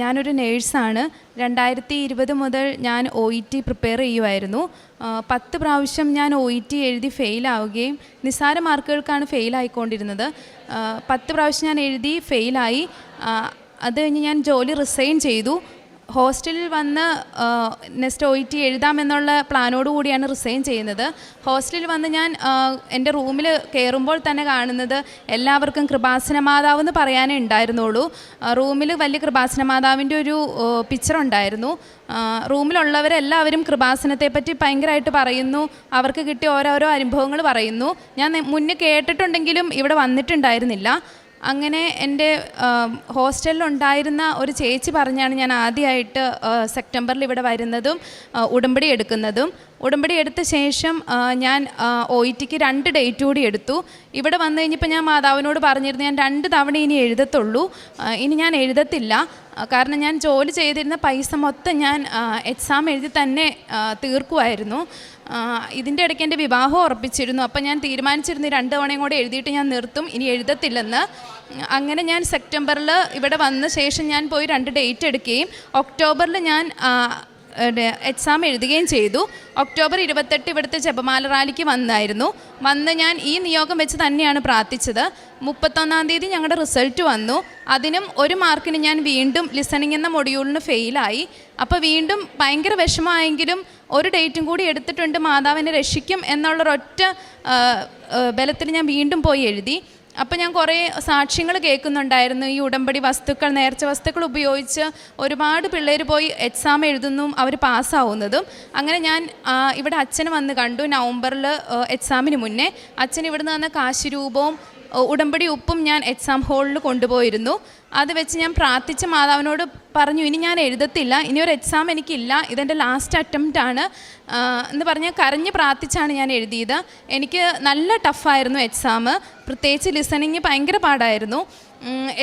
ഞാനൊരു നേഴ്സാണ്. രണ്ടായിരത്തി ഇരുപത് മുതൽ ഞാൻ ഒ ഇ ടി പ്രിപ്പയർ ചെയ്യുമായിരുന്നു പത്ത് പ്രാവശ്യം ഞാൻ ഒ ഇ ടി എഴുതി ഫെയിലാവുകയും നിസ്സാര മാർക്കുകൾക്കാണ് ഫെയിലായിക്കൊണ്ടിരുന്നത് പത്ത് പ്രാവശ്യം ഞാൻ എഴുതി ഫെയിലായി അത് കഴിഞ്ഞ് ഞാൻ ജോലി റിസൈൻ ചെയ്തു. ഹോസ്റ്റലിൽ വന്ന് നെക്സ്റ്റ് ഒ ടി എഴുതാമെന്നുള്ള പ്ലാനോട് കൂടിയാണ് റിസൈൻ ചെയ്യുന്നത്. ഹോസ്റ്റലിൽ വന്ന് ഞാൻ എന്റെ റൂമിൽ കയറുമ്പോൾ തന്നെ കാണുന്നത് എല്ലാവർക്കും കൃപാസന മാതാവ് എന്ന് പറയാനേ ഉണ്ടായിരുന്നുള്ളൂ. റൂമിൽ വലിയ കൃപാസന മാതാവിന്റെ ഒരു പിക്ചർ ഉണ്ടായിരുന്നു. റൂമിലുള്ളവരെല്ലാവരും കൃപാസനത്തെപ്പറ്റി ഭയങ്കരമായിട്ട് പറയുന്നു. അവർക്ക് കിട്ടിയ ഓരോരോ അനുഭവങ്ങൾ പറയുന്നു. ഞാൻ മുന്നേ കേട്ടിട്ടുണ്ടെങ്കിലും ഇവിടെ വന്നിട്ടുണ്ടായിരുന്നില്ല. അങ്ങനെ എന്റെ ഹോസ്റ്റലിലുണ്ടായിരുന്ന ഒരു ചേച്ചി പറഞ്ഞാണ് ഞാൻ ആദ്യമായിട്ട് സെപ്റ്റംബറിൽ ഇവിടെ വരുന്നതും ഉടമ്പടി എടുക്കുന്നതും. ഉടമ്പടി എടുത്ത ശേഷം ഞാൻ ഒ ഇ ടിക്ക് രണ്ട് ഡേറ്റ് കൂടി എടുത്തു. ഇവിടെ വന്നു കഴിഞ്ഞപ്പോൾ ഞാൻ മാതാവിനോട് പറഞ്ഞിരുന്നു ഞാൻ രണ്ട് തവണ ഇനി എഴുതത്തുള്ളൂ. ഇനി ഞാൻ എഴുതത്തില്ല. കാരണം ഞാൻ ജോലി ചെയ്തിരുന്ന പൈസ മൊത്തം ഞാൻ എക്സാം എഴുതി തന്നെ തീർക്കുമായിരുന്നു ഇതിന്റെ ഇടയ്ക്ക് എന്റെ വിവാഹം ഉറപ്പിച്ചിരുന്നു. അപ്പം ഞാൻ തീരുമാനിച്ചിരുന്നു രണ്ട് തവണയും കൂടെ എഴുതിയിട്ട് ഞാൻ നിർത്തും ഇനി എഴുതത്തില്ലെന്ന്. അങ്ങനെ ഞാൻ സെപ്റ്റംബറിൽ ഇവിടെ വന്ന ശേഷം ഞാൻ പോയി രണ്ട് ഡേറ്റ് എടുക്കുകയും ഒക്ടോബറിൽ ഞാൻ എക്സാം എഴുതുകയും ചെയ്തു. ഒക്ടോബർ ഇരുപത്തെട്ട് ഇവിടുത്തെ ജപമാല റാലിക്ക് വന്നായിരുന്നു. വന്ന് ഞാൻ ഈ നിയോഗം വെച്ച് തന്നെയാണ് പ്രാർത്ഥിച്ചത്. മുപ്പത്തൊന്നാം തീയതി ഞങ്ങളുടെ റിസൾട്ട് വന്നു. അതിനും ഒരു മാർക്കിന് ഞാൻ വീണ്ടും ലിസണിംഗ് എന്ന മൊഡ്യൂളിന് ഫെയിലായി അപ്പോൾ വീണ്ടും ഭയങ്കര വിഷമമായെങ്കിലും ഒരു ഡേറ്റും കൂടി എടുത്തിട്ടുണ്ട്. മാതാവിനെ രക്ഷിക്കും എന്നുള്ളൊരൊറ്റ ബലത്തിൽ ഞാൻ വീണ്ടും പോയി എഴുതി. അപ്പോൾ ഞാൻ കുറേ സാക്ഷ്യങ്ങൾ കേൾക്കുന്നുണ്ടായിരുന്നു. ഈ ഉടമ്പടി വസ്തുക്കൾ നേർച്ച വസ്തുക്കൾ ഉപയോഗിച്ച് ഒരുപാട് പിള്ളേർ പോയി എക്സാം എഴുതുന്നു അവർ പാസ്സാവുന്നതും. അങ്ങനെ ഞാൻ ഇവിടെ അച്ഛനെ വന്ന് കണ്ടു നവംബറിൽ എക്സാമിന് മുന്നേ. അച്ഛൻ ഇവിടുന്ന് തന്ന കാശ് രൂപവും ഉടമ്പടി ഉപ്പും ഞാൻ എക്സാം ഹോളിൽ കൊണ്ടുപോയിരുന്നു. അത് വെച്ച് ഞാൻ പ്രാർത്ഥിച്ച മാതാവിനോട് പറഞ്ഞു ഇനി ഞാൻ എഴുതത്തില്ല ഇനി ഒരു എക്സാം എനിക്കില്ല ഇതെന്റെ ലാസ്റ്റ് അറ്റംപ്റ്റ് ആണ്. എന്ന് പറഞ്ഞ് കരഞ്ഞ് പ്രാർത്ഥിച്ചാണ് ഞാൻ എഴുതിയത്. എനിക്ക് നല്ല ടഫായിരുന്നു എക്സാം പ്രത്യേകിച്ച് ലിസണിങ് ഭയങ്കര പാടായിരുന്നു.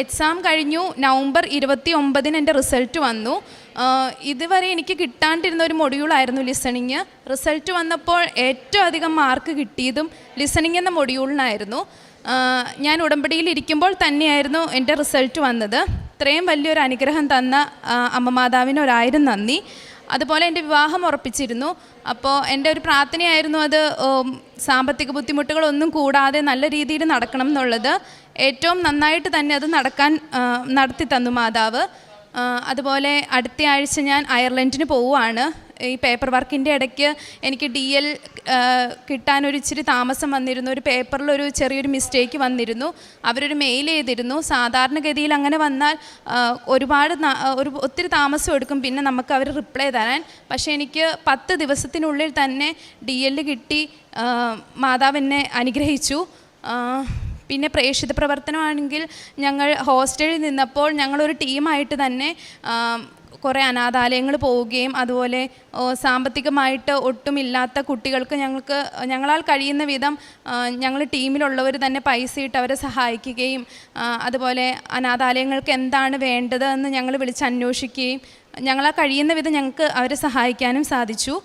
എക്സാം കഴിഞ്ഞു. നവംബർ ഇരുപത്തി ഒമ്പതിന് എന്റെ റിസൾട്ട് വന്നു. ഇതുവരെ എനിക്ക് കിട്ടാണ്ടിരുന്ന ഒരു മൊഡ്യൂളായിരുന്നു ലിസണിങ്. റിസൾട്ട് വന്നപ്പോൾ ഏറ്റവും അധികം മാർക്ക് കിട്ടിയതും ലിസണിങ് എന്ന മൊഡ്യൂളിനായിരുന്നു. ഞാൻ ഉടമ്പടിയിൽ ഇരിക്കുമ്പോൾ തന്നെയായിരുന്നു എന്റെ റിസൾട്ട് വന്നത്. ഇത്രയും വലിയൊരു അനുഗ്രഹം തന്ന അമ്മ ഒരായിരം നന്ദി. അതുപോലെ എന്റെ വിവാഹം ഉറപ്പിച്ചിരുന്നു. അപ്പോൾ എന്റെ ഒരു പ്രാർത്ഥനയായിരുന്നു അത് സാമ്പത്തിക ബുദ്ധിമുട്ടുകളൊന്നും കൂടാതെ നല്ല രീതിയിൽ നടക്കണം എന്നുള്ളത്. ഏറ്റവും നന്നായിട്ട് തന്നെ അത് നടക്കാൻ നടത്തി തന്നു മാതാവ്. അതുപോലെ അടുത്ത ആഴ്ച ഞാൻ അയർലൻഡിന് പോവുകയാണ്. ഈ പേപ്പർ വർക്കിന്റെ ഇടയ്ക്ക് എനിക്ക് ഡി എൽ കിട്ടാനൊരു ഇച്ചിരി താമസം വന്നിരുന്നു. ഒരു പേപ്പറിൽ ഒരു ചെറിയൊരു മിസ്റ്റേക്ക് വന്നിരുന്നു. അവരൊരു മെയിൽ ചെയ്തിരുന്നു. സാധാരണഗതിയിൽ അങ്ങനെ വന്നാൽ ഒരുപാട് ഒരു ഒത്തിരി താമസം എടുക്കും. പിന്നെ നമുക്ക് അവർ റിപ്ലൈ തരാൻ. പക്ഷേ എനിക്ക് പത്ത് ദിവസത്തിനുള്ളിൽ തന്നെ ഡി കിട്ടി. മാതാവിനെ അനുഗ്രഹിച്ചു. പിന്നെ പ്രേക്ഷിത പ്രവർത്തനമാണെങ്കിൽ ഞങ്ങൾ ഹോസ്റ്റലിൽ നിന്നപ്പോൾ ഞങ്ങളൊരു ടീമായിട്ട് തന്നെ കുറേ അനാഥാലയങ്ങൾ പോവുകയും അതുപോലെ സാമ്പത്തികമായിട്ട് ഒട്ടുമില്ലാത്ത കുട്ടികൾക്ക് ഞങ്ങൾക്ക് ഞങ്ങളാൽ കഴിയുന്ന വിധം ഞങ്ങൾ ടീമിലുള്ളവർ തന്നെ പൈസ ഇട്ട് അവരെ സഹായിക്കുകയും അതുപോലെ അനാഥാലയങ്ങൾക്ക് എന്താണ് വേണ്ടത് എന്ന് ഞങ്ങൾ വിളിച്ച് അന്വേഷിക്കുകയും ഞങ്ങളാൽ കഴിയുന്ന വിധം ഞങ്ങൾക്ക് അവരെ സഹായിക്കാനും സാധിച്ചു.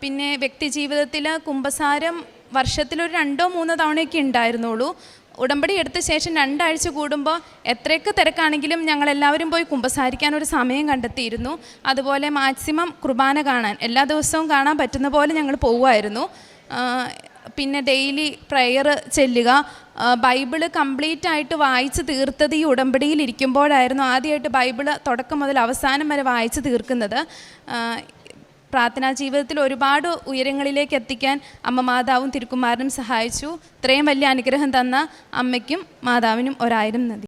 പിന്നെ വ്യക്തി ജീവിതത്തിൽ കുംഭസാരം വർഷത്തിലൊരു രണ്ടോ മൂന്നോ തവണയൊക്കെ ഉണ്ടായിരുന്നുള്ളൂ. ഉടമ്പടി എടുത്ത ശേഷം രണ്ടാഴ്ച കൂടുമ്പോൾ എത്രയൊക്കെ തിരക്കാണെങ്കിലും ഞങ്ങൾ എല്ലാവരും പോയി കുമ്പസാരിക്കാൻ ഒരു സമയം കണ്ടെത്തിയിരുന്നു. അതുപോലെ മാക്സിമം കുർബാന കാണാൻ എല്ലാ ദിവസവും കാണാൻ പറ്റുന്ന പോലെ ഞങ്ങൾ പോവുമായിരുന്നു. പിന്നെ ഡെയിലി പ്രെയർ ചെല്ലുക ബൈബിൾ കംപ്ലീറ്റ് ആയിട്ട് വായിച്ച് തീർത്തത് ഈ ഉടമ്പടിയിൽ ഇരിക്കുമ്പോഴായിരുന്നു ആദ്യമായിട്ട് ബൈബിൾ തുടക്കം മുതൽ അവസാനം വരെ വായിച്ച് തീർക്കുന്നത്. പ്രാർത്ഥനാ ജീവിതത്തിൽ ഒരുപാട് ഉയരങ്ങളിലേക്ക് എത്തിക്കാൻ അമ്മ മാതാവും തിരുക്കുമാരനും സഹായിച്ചു. ഇത്രയും വലിയ അനുഗ്രഹം തന്ന അമ്മയ്ക്കും മാതാവിനും ഒരായിരം നന്ദി.